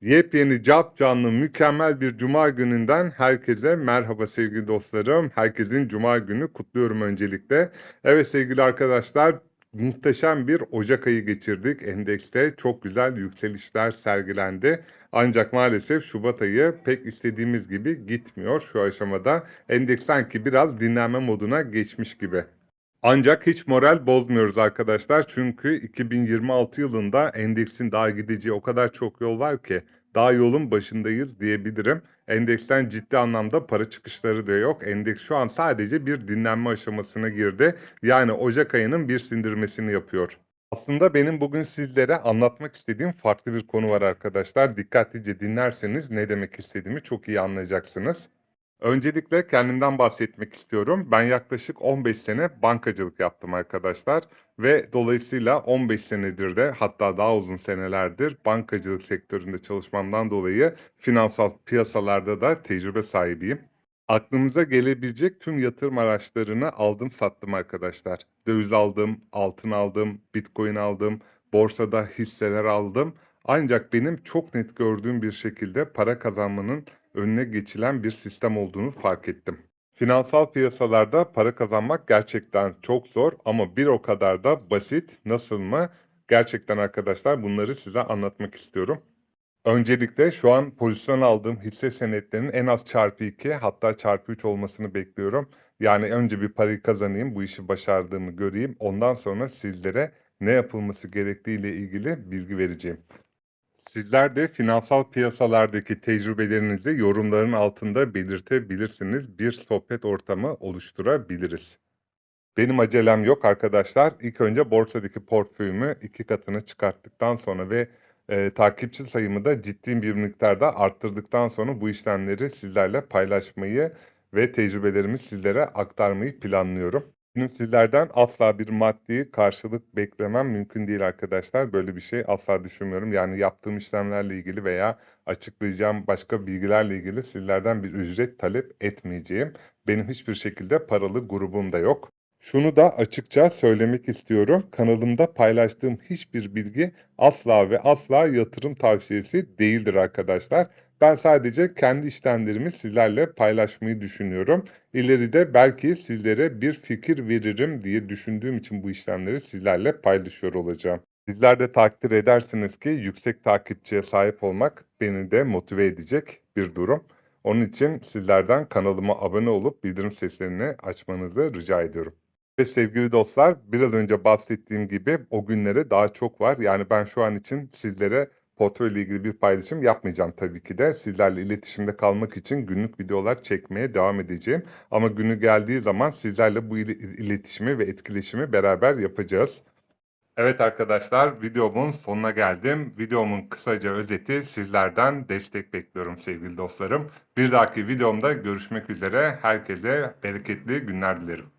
Yepyeni cap canlı mükemmel bir cuma gününden herkese merhaba sevgili dostlarım. Herkesin cuma günü kutluyorum öncelikle. Evet sevgili arkadaşlar muhteşem bir Ocak ayı geçirdik. Endekste çok güzel yükselişler sergilendi. Ancak maalesef Şubat ayı pek istediğimiz gibi gitmiyor şu aşamada. Endeks sanki biraz dinlenme moduna geçmiş gibi. Ancak hiç moral bozmuyoruz arkadaşlar. Çünkü 2026 yılında endeksin daha gideceği o kadar çok yol var ki daha yolun başındayız diyebilirim. Endeksten ciddi anlamda para çıkışları da yok. Endeks şu an sadece bir dinlenme aşamasına girdi. Yani Ocak ayının bir sindirmesini yapıyor. Aslında benim bugün sizlere anlatmak istediğim farklı bir konu var arkadaşlar. Dikkatlice dinlerseniz ne demek istediğimi çok iyi anlayacaksınız. Öncelikle kendimden bahsetmek istiyorum. Ben yaklaşık 15 sene bankacılık yaptım arkadaşlar ve dolayısıyla 15 senedir de hatta daha uzun senelerdir bankacılık sektöründe çalışmamdan dolayı finansal piyasalarda da tecrübe sahibiyim. Aklınıza gelebilecek tüm yatırım araçlarını aldım sattım arkadaşlar. Döviz aldım, altın aldım, bitcoin aldım, borsada hisseler aldım. Ancak benim çok net gördüğüm bir şekilde para kazanmanın önüne geçilen bir sistem olduğunu fark ettim. Finansal piyasalarda para kazanmak gerçekten çok zor ama bir o kadar da basit. Nasıl mı? Gerçekten arkadaşlar bunları size anlatmak istiyorum. Öncelikle şu an pozisyon aldığım hisse senetlerinin en az çarpı 2 hatta çarpı 3 olmasını bekliyorum. Yani önce bir parayı kazanayım, bu işi başardığımı göreyim. Ondan sonra sizlere ne yapılması gerektiği ile ilgili bilgi vereceğim. Sizler de finansal piyasalardaki tecrübelerinizi yorumların altında belirtebilirsiniz. Bir sohbet ortamı oluşturabiliriz. Benim acelem yok arkadaşlar. İlk önce borsadaki portföyümü iki katına çıkarttıktan sonra ve e, takipçi sayımı da ciddi bir miktarda arttırdıktan sonra bu işlemleri sizlerle paylaşmayı ve tecrübelerimi sizlere aktarmayı planlıyorum. Benim sizlerden asla bir maddi karşılık beklemem mümkün değil arkadaşlar. Böyle bir şey asla düşünmüyorum. Yani yaptığım işlemlerle ilgili veya açıklayacağım başka bilgilerle ilgili sizlerden bir ücret talep etmeyeceğim. Benim hiçbir şekilde paralı grubum da yok. Şunu da açıkça söylemek istiyorum. Kanalımda paylaştığım hiçbir bilgi asla ve asla yatırım tavsiyesi değildir arkadaşlar. Ben sadece kendi işlemlerimi sizlerle paylaşmayı düşünüyorum. İleride belki sizlere bir fikir veririm diye düşündüğüm için bu işlemleri sizlerle paylaşıyor olacağım. Sizler de takdir edersiniz ki yüksek takipçiye sahip olmak beni de motive edecek bir durum. Onun için sizlerden kanalıma abone olup bildirim seslerini açmanızı rica ediyorum. Ve sevgili dostlar biraz önce bahsettiğim gibi o günlere daha çok var. Yani ben şu an için sizlere portföyle ilgili bir paylaşım yapmayacağım tabii ki de. Sizlerle iletişimde kalmak için günlük videolar çekmeye devam edeceğim. Ama günü geldiği zaman sizlerle bu iletişimi ve etkileşimi beraber yapacağız. Evet arkadaşlar videomun sonuna geldim. Videomun kısaca özeti sizlerden destek bekliyorum sevgili dostlarım. Bir dahaki videomda görüşmek üzere. Herkese bereketli günler dilerim.